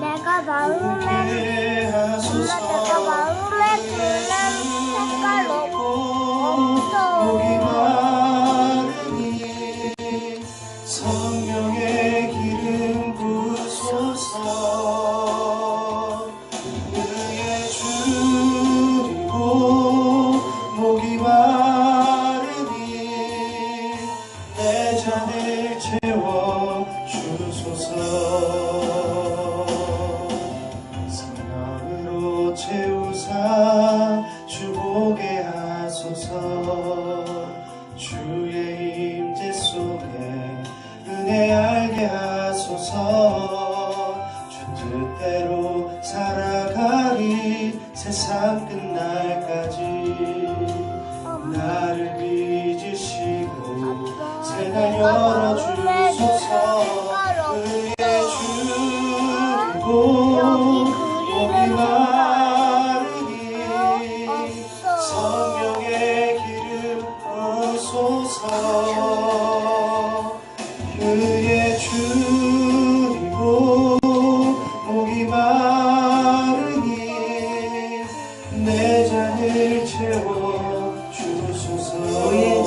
내가 마음에 엄마 내가 마음에 드는 색깔 없어 주의 임재 속에 은혜 알게 하소서. 주 뜻대로 살아가리 세상 끝날까지. 나를 빚으시고 새날 열어주소서. 주리고 목이 마 주옵소서. 그의 목이 마르니 내 잔을 채워 주소서.